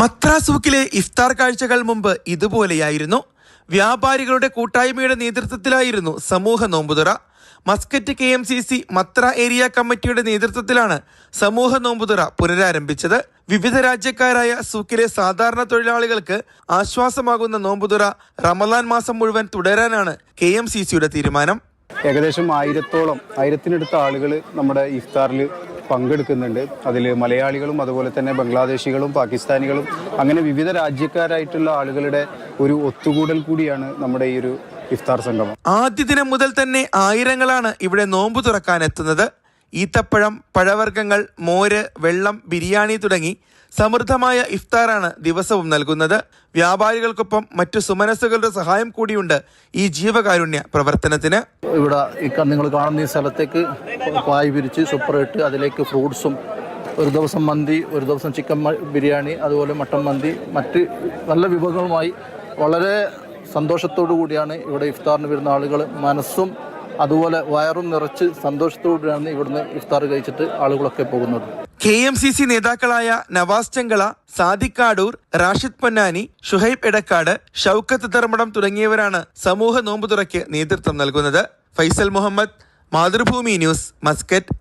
മത്രാസൂക്കിലെ ഇഫ്താർ കാഴ്ചകൾ മുമ്പ് ഇതുപോലെയായിരുന്നു. വ്യാപാരികളുടെ കൂട്ടായ്മയുടെ നേതൃത്വത്തിലായിരുന്നു സമൂഹ നോമ്പുതുറ. Muscat K M C C Mutrah area കമ്മിറ്റിയുടെ നേതൃത്വത്തിലാണ് സമൂഹ നോമ്പുതുറ പുനരാരംഭിച്ചത്. വിവിധ രാജ്യക്കാരായ സൂക്കിലെ സാധാരണ തൊഴിലാളികൾക്ക് ആശ്വാസമാകുന്ന നോമ്പുതുറ റമലാൻ മാസം മുഴുവൻ തുടരാനാണ് കെ എം സി സിയുടെ തീരുമാനം. ഏകദേശം ആയിരത്തോളം ആയിരത്തിനടുത്ത ആളുകൾ നമ്മുടെ ഇഫ്താറിൽ പങ്കെടുക്കുന്നുണ്ട്. അതിൽ മലയാളികളും അതുപോലെ തന്നെ ബംഗ്ലാദേശികളും പാകിസ്ഥാനികളും അങ്ങനെ വിവിധ രാജ്യക്കാരായിട്ടുള്ള ആളുകളുടെ ഒരു ഒത്തുകൂടൽ കൂടിയാണ് നമ്മുടെ ഈ ഒരു ഇഫ്താർ സംഗമം. ആദ്യ ദിനം മുതൽ തന്നെ ആയിരങ്ങളാണ് ഇവിടെ നോമ്പ് തുറക്കാൻ എത്തുന്നത് ഈത്തപ്പഴം പഴവർഗങ്ങൾ മോര് വെള്ളം ബിരിയാണി തുടങ്ങി സമൃദ്ധമായ ഇഫ്താറാണ് ദിവസവും നൽകുന്നത്. വ്യാപാരികൾക്കൊപ്പം മറ്റു സുമനസ്സുകളുടെ സഹായം കൂടിയുണ്ട് ഈ ജീവകാരുണ്യ പ്രവർത്തനത്തിന്. ഇവിടെ നിങ്ങൾ കാണുന്ന ഈ സ്ഥലത്തേക്ക് പായ് പിരിച്ച് സൂപ്പറിട്ട് അതിലേക്ക് ഫ്രൂട്ട്സും ഒരു ദിവസം മന്തി ഒരു ദിവസം ചിക്കൻ ബിരിയാണി അതുപോലെ മട്ടൻ മന്തി മറ്റ് നല്ല വിഭവങ്ങളുമായി വളരെ സന്തോഷത്തോടു കൂടിയാണ് ഇവിടെ ഇഫ്താറിന് വരുന്ന ആളുകൾ മനസ്സും അതുപോലെ വയറും നിറച്ച് സന്തോഷത്തോടെയാണ് ഇവിടുന്ന് ഇഫ്താർ കഴിച്ചിട്ട് ആളുകളൊക്കെ പോകുന്നത്. കെ എം സി സി നേതാക്കളായ നവാസ് ചെങ്കള സാദിക്കാടൂർ റാഷിദ് പൊന്നാനി ഷുഹൈബ് എടക്കാട് ഷൌക്കത്ത് ധർമ്മടം തുടങ്ങിയവരാണ് സമൂഹ നോമ്പുതുറയ്ക്ക് നേതൃത്വം നൽകുന്നത്. Faisal Muhammad Mathrubhumi news Muscat.